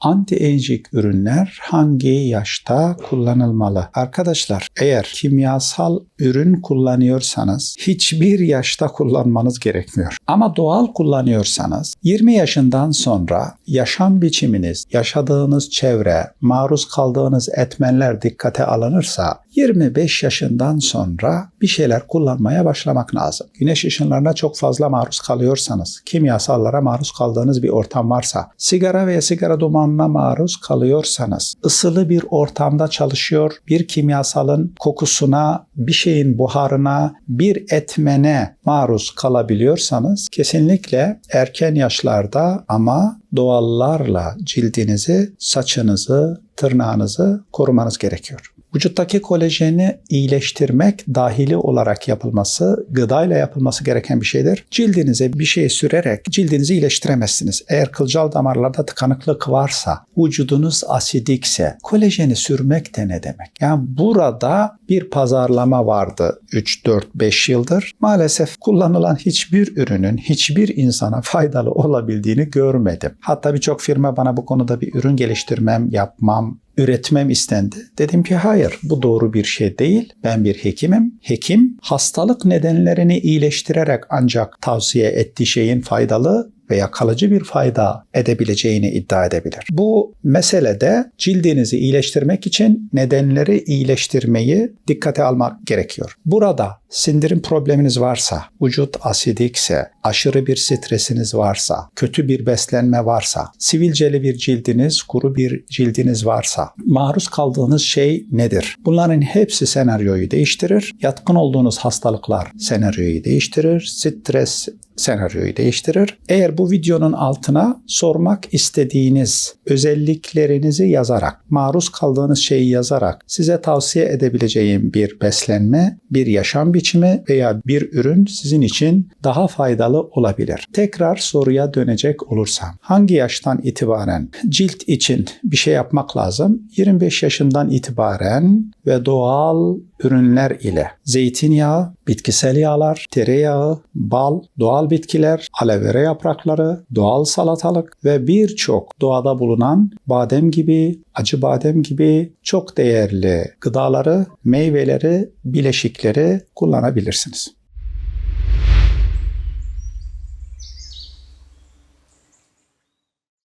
Anti-aging ürünler hangi yaşta kullanılmalı? Arkadaşlar eğer kimyasal ürün kullanıyorsanız hiçbir yaşta kullanmanız gerekmiyor. Ama doğal kullanıyorsanız 20 yaşından sonra yaşam biçiminiz, yaşadığınız çevre, maruz kaldığınız etmenler dikkate alınırsa 25 yaşından sonra bir şeyler kullanmaya başlamak lazım. Güneş ışınlarına çok fazla maruz kalıyorsanız, kimyasallara maruz kaldığınız bir ortam varsa, sigara veya sigara dumanına maruz kalıyorsanız, ısılı bir ortamda çalışıyor, bir kimyasalın kokusuna, bir şeyin buharına, bir etmene maruz kalabiliyorsanız kesinlikle erken yaşlarda ama doğallarla cildinizi, saçınızı, tırnağınızı korumanız gerekiyor. Vücuttaki kolajeni iyileştirmek dahili olarak yapılması, gıdayla yapılması gereken bir şeydir. Cildinize bir şey sürerek cildinizi iyileştiremezsiniz. Eğer kılcal damarlarda tıkanıklık varsa, vücudunuz asidikse, kolajeni sürmek de ne demek? Yani burada bir pazarlama vardı 3, 4, 5 yıldır. Maalesef kullanılan hiçbir ürünün hiçbir insana faydalı olabildiğini görmedim. Hatta birçok firma bana bu konuda bir ürün geliştirmem, yapmam, üretmem istendi. Dedim ki hayır bu doğru bir şey değil. Ben bir hekimim. Hekim hastalık nedenlerini iyileştirerek ancak tavsiye ettiği şeyin faydalı veya kalıcı bir fayda edebileceğini iddia edebilir. Bu meselede cildinizi iyileştirmek için nedenleri iyileştirmeyi dikkate almak gerekiyor. Burada sindirim probleminiz varsa, vücut asidikse, aşırı bir stresiniz varsa, kötü bir beslenme varsa, sivilceli bir cildiniz, kuru bir cildiniz varsa, maruz kaldığınız şey nedir? Bunların hepsi senaryoyu değiştirir. Yatkın olduğunuz hastalıklar senaryoyu değiştirir. Stres senaryoyu değiştirir. Eğer bu videonun altına sormak istediğiniz özelliklerinizi yazarak, maruz kaldığınız şeyi yazarak size tavsiye edebileceğim bir beslenme, bir yaşam biçimi veya bir ürün sizin için daha faydalı olabilir. Tekrar soruya dönecek olursam, hangi yaştan itibaren cilt için bir şey yapmak lazım? 25 yaşından itibaren ve doğal ürünler ile zeytinyağı, bitkisel yağlar, tereyağı, bal, bitkiler, aloe vera yaprakları, doğal salatalık ve birçok doğada bulunan badem gibi, acı badem gibi çok değerli gıdaları, meyveleri, bileşikleri kullanabilirsiniz.